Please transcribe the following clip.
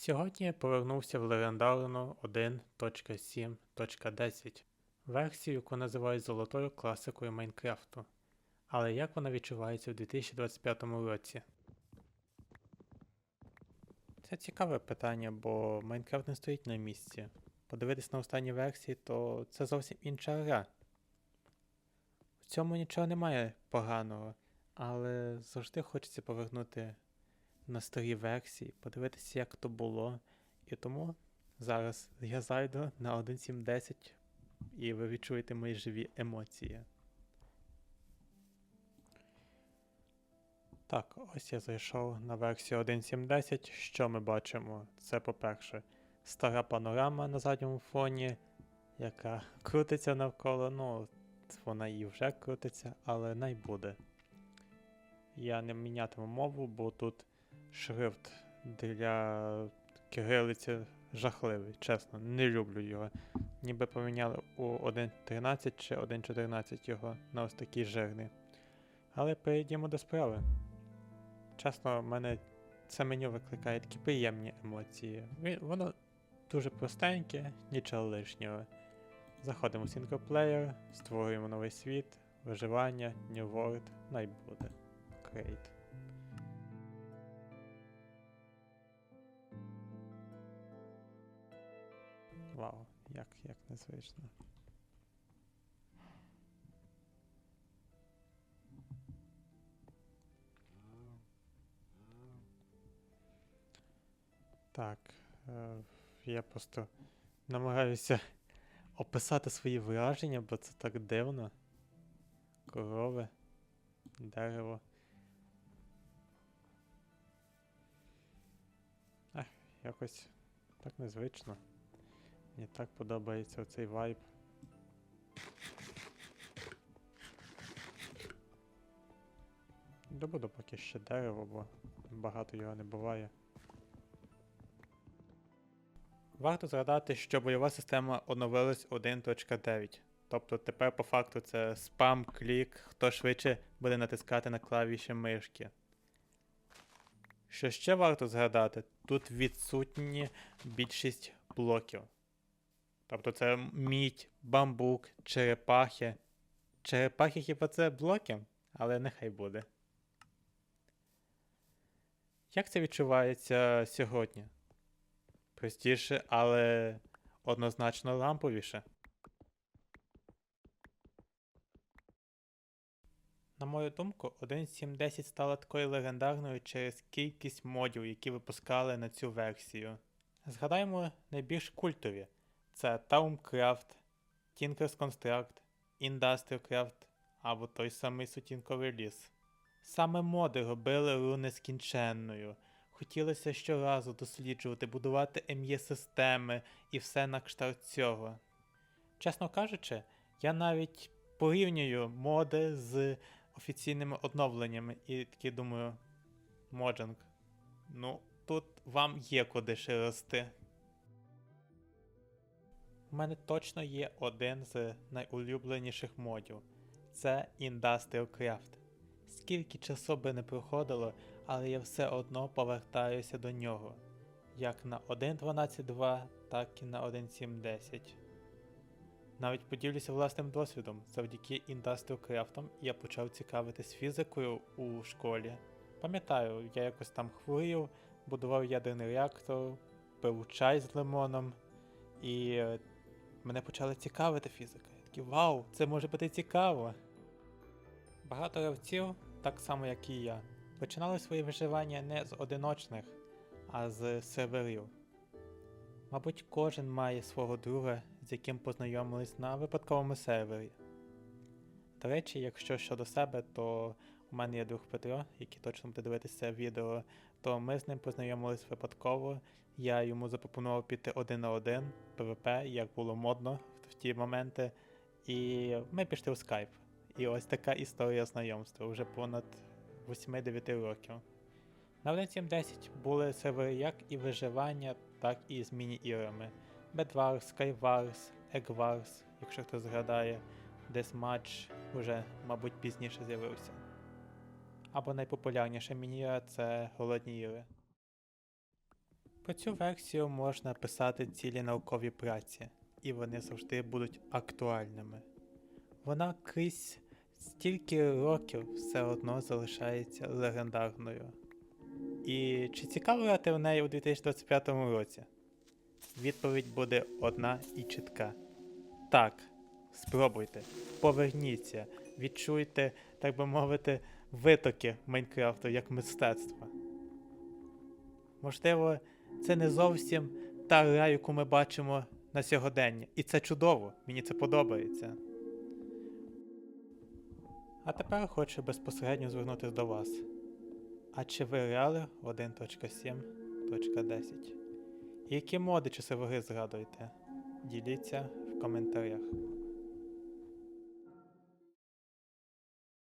Сьогодні я повернувся в легендарну 1.7.10, версію, яку називають золотою класикою Майнкрафту. Але як вона відчувається у 2025 році? Це цікаве питання, бо Майнкрафт не стоїть на місці. Подивитись на останні версії, то це зовсім інша гра. В цьому нічого немає поганого, але завжди хочеться повернути на старі версії, подивитися, як то було. І тому зараз я зайду на 1.7.10 і ви відчуєте мої живі емоції. Так, ось я зайшов на версію 1.7.10. Що ми бачимо? Це, по-перше, стара панорама на задньому фоні, яка крутиться навколо. Ну, вона і вже крутиться, але най буде. Я не мінятиму мову, бо тут шрифт для кирилиці жахливий, чесно, не люблю його. Ніби поміняли у 1.13 чи 1.14 його на ось такий жирний. Але перейдімо до справи. Чесно, мене це меню викликає такі приємні емоції. Воно дуже простеньке, нічого лишнього. Заходимо в синглплеєр, створюємо новий світ, виживання, New World, най буде. Create. Вау, як, як незвично. Так, е, я просто намагаюся описати свої враження, бо це так дивно. Корови, дерево. Ех, якось так незвично. Мені так подобається оцей вайб. Добуду поки ще дерево, бо багато його не буває. Варто згадати, що бойова система оновилась 1.9. Тобто тепер по факту це спам, клік, хто швидше буде натискати на клавіші мишки. Що ще варто згадати, тут відсутні більшість блоків. Тобто це мідь, бамбук, черепахи. Черепахи хіба це блоки, але нехай буде. Як це відчувається сьогодні? Простіше, але однозначно ламповіше. На мою думку, 1.7.10 стала такою легендарною через кількість модів, які випускали на цю версію. Згадаємо найбільш культові: це Tauncraft, Tinker's Construct, Industrialcraft або той самий сутінковий ліс. Саме моди робили гру нескінченною. Хотілося щоразу досліджувати, будувати МЄ-системи і все на кшталт цього. Чесно кажучи, я навіть порівнюю моди з офіційними оновленнями і таки думаю, Моджанг, ну тут вам є куди ще рости. У мене точно є один з найулюбленіших модів. Це Industrial Craft. Скільки часу би не проходило, але я все одно повертаюся до нього. Як на 1.12.2, так і на 1.7.10. Навіть поділюся власним досвідом. Завдяки Industrial Craft я почав цікавитись фізикою у школі. Пам'ятаю, я якось там хворів, будував ядерний реактор, пив чай з лимоном, і мене почала цікавити фізика. Я такий, вау, це може бути цікаво. Багато гравців, так само як і я, починали своє виживання не з одиночних, а з серверів. Мабуть, кожен має свого друга, з яким познайомились на випадковому сервері. До речі, якщо щодо себе, то у мене є друг Петро, який точно буде дивитися відео, то ми з ним познайомились випадково. Я йому запропонував піти один на один, ПВП, як було модно в ті моменти. І ми пішли в скайп. І ось така історія знайомства вже понад 8-9 років. На 1.7.10 були сервери як і виживання, так і з міні-іграми. Bedwars, Skywars, Eggwars, якщо хто згадає, Deathmatch уже, мабуть, пізніше з'явився. Або найпопулярніша міні-ігра це Голодні ігри. Про цю версію можна писати цілі наукові праці, і вони завжди будуть актуальними. Вона крізь стільки років все одно залишається легендарною. І чи цікаво грати в неї у 2025 році? Відповідь буде одна і чітка. Так, спробуйте, поверніться, відчуйте, так би мовити, витоки Майнкрафту як мистецтва. Можливо, це не зовсім та гра, яку ми бачимо на сьогодення. І це чудово, мені це подобається. А тепер хочу безпосередньо звернутися до вас. А чи ви грали 1.7.10? І які моди часової гри згадуєте? Діліться в коментарях.